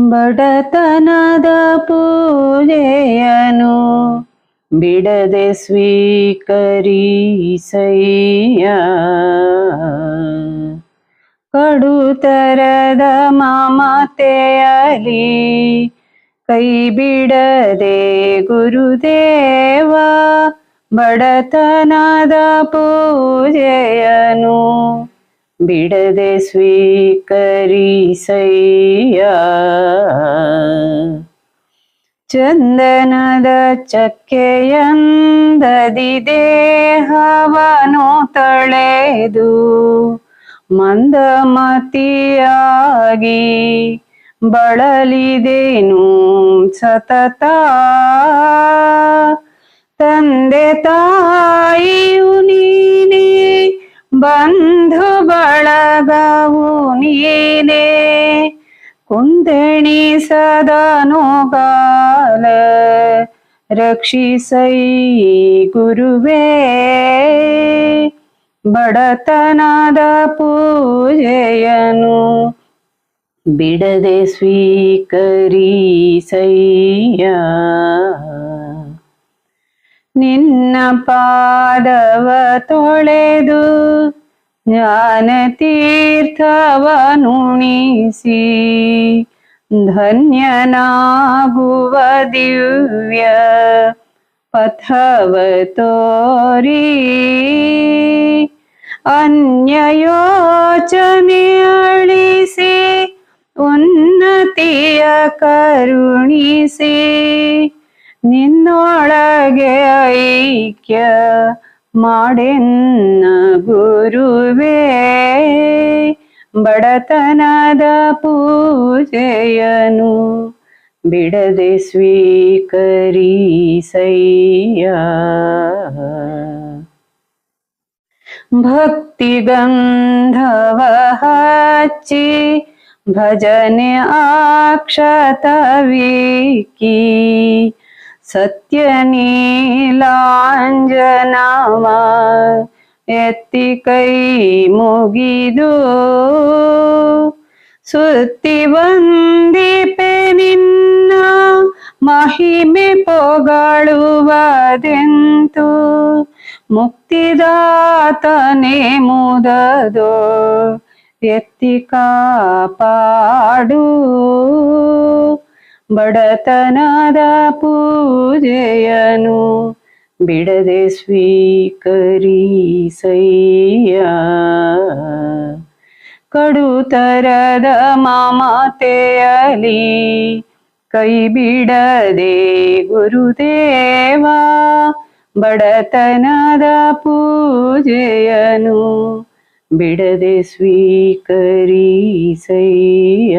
ಬಡತನದ ಪೂಜೆಯನು ಬಿಡದೆ ಸ್ವೀಕರಿಸಯ್ಯ. ಕಡುತರದ ಮಮತೆಯಲಿ ಕೈ ಬಿಡದೆ ಗುರುದೇವ ಬಡತನದ ಪೂಜೆಯನು ಬಿಡದೆ ಸ್ವೀಕರಿಸಯ್ಯ. ಚಂದನದ ಚಕ್ಕೆಯಂದದಿ ದೇಹವನು ತಳೆದು ಮಂದಮತಿಯಾಗಿ ಬಳಲಿದೇನು ಸತತ. ತಂದೆ ತಾಯಿಯು ನೀನೇ ಬಂಧು ಬಳಗವು ನೀನೇ. ಕುಂದಣಿಸದನುಗಾಲ ರಕ್ಷಿಸೈ ಗುರುವೇ. ಬಡತನದ ಪೂಜೆಯನು ಬಿಡದೆ ಸ್ವೀಕರಿಸಯ್ಯ. ನಿನ್ನ ಪಾದವ ತೊಳೆದು ಜ್ಞಾನ ತೀರ್ಥವನುಣಿಸಿ ಧನ್ಯನಾಗುವ ದಿವ್ಯ ಪಥವ ತೋರಿ ಅನ್ಯಯೋಚನೆ ಅಳಿಸಿ ಉನ್ನತಿಯ ಕರುಣಿಸಿ ನಿನ್ನೊಳಗೆ ಐಕ್ಯ ಮಾಡೆನ್ನ ಗುರುವೇ ಬಡತನದ ಪೂಜೆಯನು ಬಿಡದೆ ಸ್ವೀಕರಿಸಯ್ಯ ಭಕ್ತಿ ಗಂಧವ ಹಚ್ಚಿ ಭಜನೆ ಆಕ್ಷತವೀಕಿ ಸತ್ಯ ನೀಲಾಂಜನಾಮ ಎತ್ತಿ ಕೈ ಮುಗಿದು ಸುತ್ತಿ ಬಂದಿಪೆ ನಿನ್ನ ಮಹಿಮೆ ಪೊಗಳುವದೆಂತು? ಮುಕ್ತಿದಾತನೇ ಮುದದೋ ಎತ್ತಿ ಕಾಪಾಡು? ಬಡತನದ ಪೂಜೆಯನು ಬಿಡದೆ ಸ್ವೀಕರಿಸಯ್ಯ. ಕಡುತರದ ಮಮತೆಯಲಿ ಕೈ ಬಿಡದೆ ಗುರುದೇವ ಬಡತನದ ಪೂಜೆಯನು ಬಿಡದೆ ಸ್ವೀಕರಿಸಯ್ಯ.